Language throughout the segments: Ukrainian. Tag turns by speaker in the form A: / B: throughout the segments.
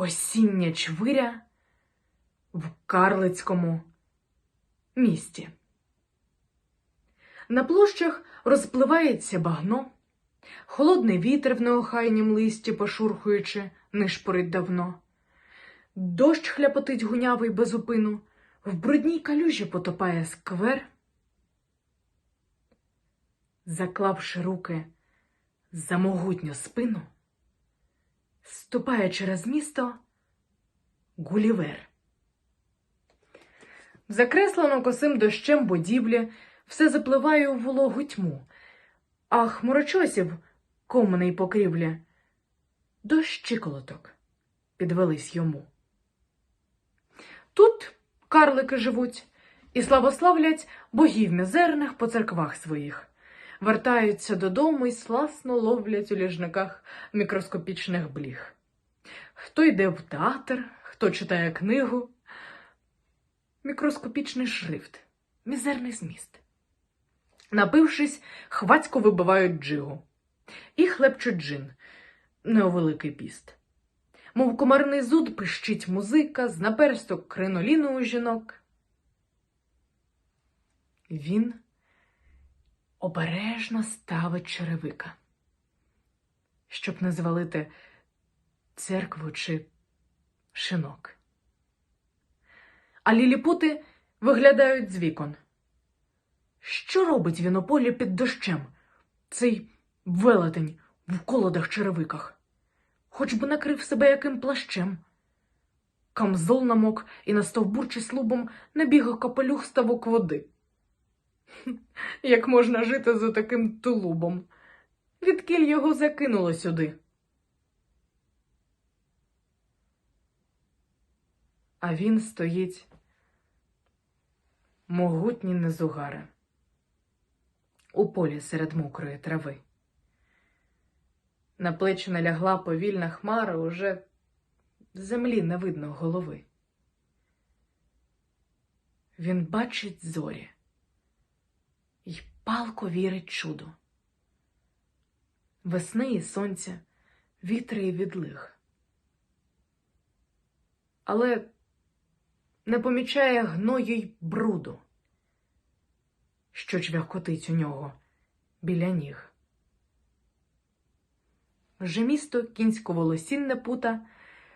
A: Осіння чвиря в карлицькому місті. На площах розпливається багно, холодний вітер в неохайнім листі, пошурхуючи, нишпорить давно. Дощ хляпотить гунявий без упину, в брудній калюжі потопає сквер. Заклавши руки за могутню спину, ступає через місто Гулівер. Закреслено косим дощем будівлі, все запливає у вологу тьму, а хмурочосів команий покрівля до щиколоток підвелись йому. Тут карлики живуть і славославлять богів мізерних по церквах своїх, вертаються додому і сласно ловлять у ліжниках мікроскопічних бліг. Хто йде в театр, хто читає книгу, мікроскопічний шрифт, мізерний зміст. Напившись, хвацько вибивають джигу і хлебчуть джин, неовеликий піст. Мов комарний зуд пищить музика з наперсток криноліну у жінок. Він обережно ставить черевика, щоб не звалити церкву чи шинок. А ліліпути виглядають з вікон. Що робить він у полі під дощем, цей велетень в колодах черевиках? Хоч би накрив себе яким плащем. Камзол намок і на стовбурчі слубом набігав капелюх ставок води. Як можна жити за таким тулубом? Відкіль його закинуло сюди. А він стоїть могутні незугари у полі серед мокрої трави. На плечі налягла повільна хмара, уже землі не видно голови. Він бачить зорі й палко вірить чуду. Весни і сонця, вітри і відлиг. Але не помічає гною й бруду, що чвяхкотить у нього біля ніг. Вже місто кінсько-волосінне пута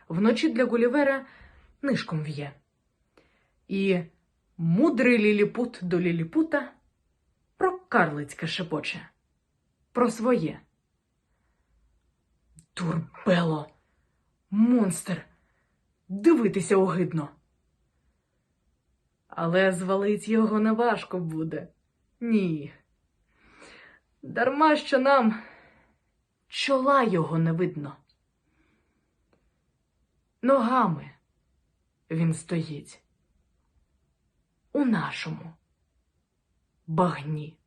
A: вночі для Гулівера нишком в'є. І мудрий ліліпут до ліліпута про карлицьке шепоче, про своє. Турбело, монстр, дивитися огидно. Але звалить його неважко буде. Ні. Дарма що нам чола його не видно. Ногами він стоїть у нашому багні.